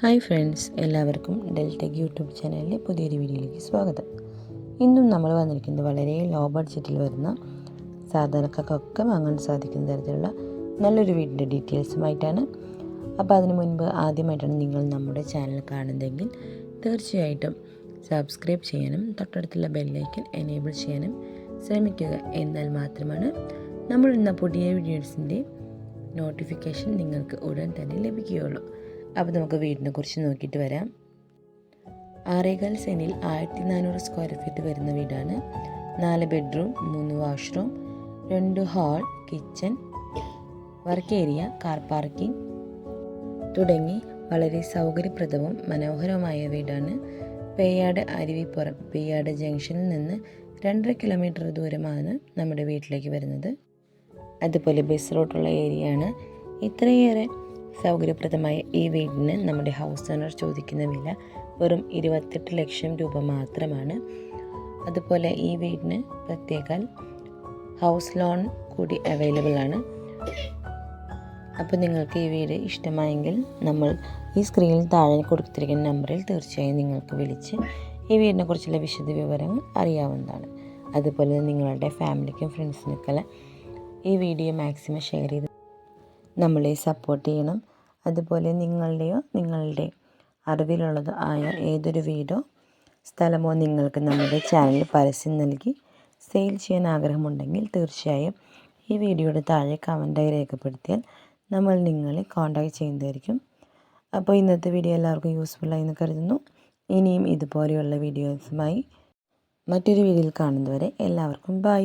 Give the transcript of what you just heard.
Hi friends എല്ലാവർക്കും Deltech YouTube ചാനലിലെ പുതിയൊരു വീഡിയോയിലേക്ക് സ്വാഗതം. ഇന്നും നമ്മൾ വന്നിരിക്കുന്നത് വളരെ ലോ ബഡ്ജറ്റിൽ വരുന്ന സാധാരണക്കാർക്കൊക്കെ വാങ്ങാൻ സാധിക്കുന്ന തരത്തിലുള്ള നല്ലൊരു വീടിന്റെ ഡീറ്റെയിൽസുമായിട്ടാണ് അപ്പോൾ അതിന് മുൻപ് ആദ്യമായിട്ടാണ് നിങ്ങൾ നമ്മുടെ ചാനൽ കാണുന്നതെങ്കിൽ തീർച്ചയായിട്ടും സബ്സ്ക്രൈബ് ചെയ്യാനും തൊട്ടടുത്തുള്ള ബെല്ലൈക്കൻ എനേബിൾ ചെയ്യാനും ശ്രമിക്കുക. എന്നാൽ മാത്രമാണ് നമ്മൾ ഇന്ന പുതിയ വീഡിയോസിന്റെ നോട്ടിഫിക്കേഷൻ നിങ്ങൾക്ക് ഉടൻ തന്നെ ലഭിക്കുകയുള്ളൂ. അപ്പോൾ നമുക്ക് വീടിനെ കുറിച്ച് നോക്കിയിട്ട് വരാം. ആറേകാൽ സെനിൽ ആയിരത്തി നാനൂറ് സ്ക്വയർ ഫീറ്റ് വരുന്ന വീടാണ്. നാല് ബെഡ്റൂം മൂന്ന് വാഷ്റൂം രണ്ട് hall kitchen work area car parking തുടങ്ങി വളരെ സൗകര്യപ്രദവും മനോഹരവുമായ വീടാണ്. പേയാട് അരുവിപ്പുറം പേയാട് ജംഗ്ഷനിൽ നിന്ന് രണ്ടര കിലോമീറ്റർ ദൂരമാണ് നമ്മുടെ വീട്ടിലേക്ക് വരുന്നത്. അതുപോലെ ബസ് റൂട്ടുള്ള ഏരിയയാണ് ഇത്രയേറെ സൗകര്യപ്രദമായ ഈ വീടിന് നമ്മുടെ ഹൗസ് ഓണർ ചോദിക്കുന്ന വില വെറും ഇരുപത്തെട്ട് ലക്ഷം രൂപ മാത്രമാണ്. അതുപോലെ ഈ വീടിന് പ്രത്യേക ഹൗസ് ലോൺ കൂടി അവൈലബിൾ ആണ്. അപ്പോൾ നിങ്ങൾക്ക് ഈ വീട് ഇഷ്ടമായെങ്കിൽ നമ്മൾ ഈ സ്ക്രീനിൽ താഴെ കൊടുത്തിരിക്കുന്ന നമ്പറിൽ തീർച്ചയായും നിങ്ങൾക്ക് വിളിച്ച് ഈ വീടിനെ കുറിച്ചുള്ള വിശദ വിവരങ്ങൾ അറിയാവുന്നതാണ്. അതുപോലെ നിങ്ങളുടെ ഫാമിലിക്കും ഫ്രണ്ട്സിനൊക്കെ ഈ വീഡിയോ മാക്സിമം ഷെയർ ചെയ്ത് നമ്മളെ സപ്പോർട്ട് ചെയ്യണം. അതുപോലെ നിങ്ങളുടെയോ നിങ്ങളുടെ അറിവിലുള്ളതോ ആയ ഏതൊരു വീടോ സ്ഥലമോ നിങ്ങൾക്ക് നമ്മുടെ ചാനൽ പരസ്യം നൽകി സെയിൽ ചെയ്യാൻ ആഗ്രഹമുണ്ടെങ്കിൽ തീർച്ചയായും ഈ വീഡിയോയുടെ താഴെ കമന്റായി രേഖപ്പെടുത്തിയാൽ നമ്മൾ നിങ്ങളെ കോൺടാക്ട് ചെയ്യുന്നതായിരിക്കും. അപ്പോൾ ഇന്നത്തെ വീഡിയോ എല്ലാവർക്കും യൂസ്ഫുള്ളായി എന്ന് കരുതുന്നു. ഇനിയും ഇതുപോലെയുള്ള വീഡിയോസുമായി മറ്റൊരു വീഡിയോയിൽ കാണുന്നതുവരെ എല്ലാവർക്കും ബൈ